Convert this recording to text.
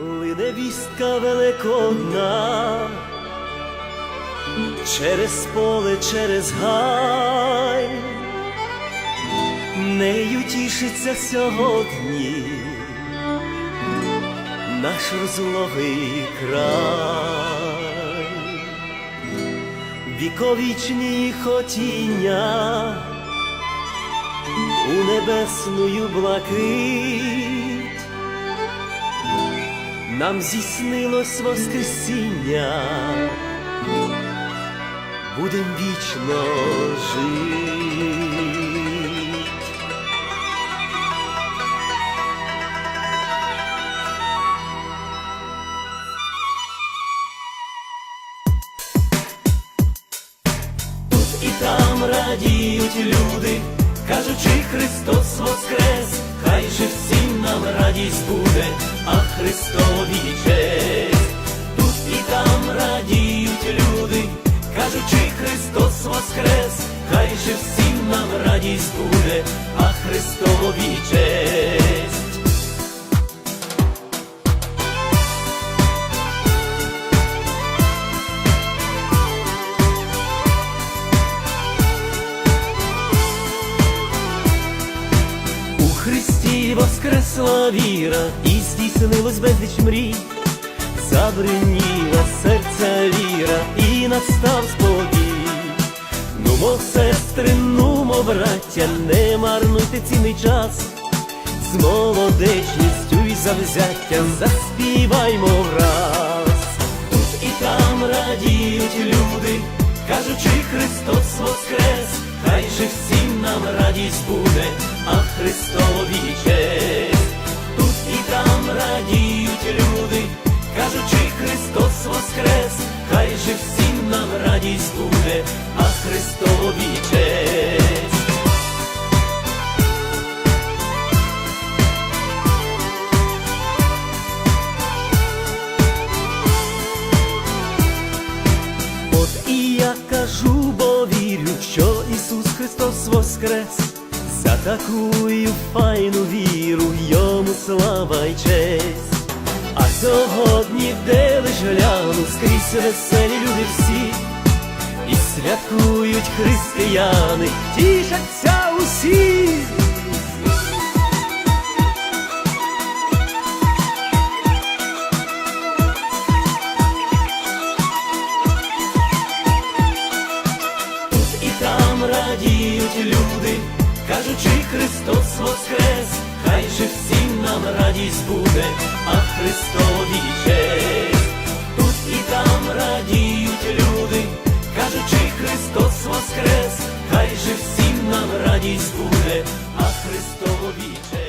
Лине вістка великодна, через поле, через гай, нею тішиться сьогодні наш розлогий край, віковічні хотіння у небесную блакить нам здійснилось Воскресіння, будем вічно жити. Тут і там радіють люди, кажучи, Христос воскрес, хай же всім нам радість буде, а Христові Христос воскрес, хай же всім нам радість буде, а Христові честь. Христі воскресла віра, і здійснилось безліч мрій, забриніла серця віра, і настав спокій. Нумо, сестри, нумо, браття, не марнуйте цінний час, з молодечністю й завзяттям заспіваймо враз. Тут і там радіють люди, кажучи, Христос воскрес, хай же всім нам радість буде, а Христові честь. Тут і там радіють люди, кажучи, Христос воскрес, хай же всім Христові честь. От і я кажу, бо вірю, що Ісус Христос воскрес, за такую файну віру, йому слава й честь. А сьогодні, де лиш гляну, скрізь веселі люди всі, святкують християни, тішаться усі. Тут і там радіють люди, кажучи, Христос воскрес, хай же всім нам радість буде, а Христові честь. Хай же всім нам радість буде, а Христові честь.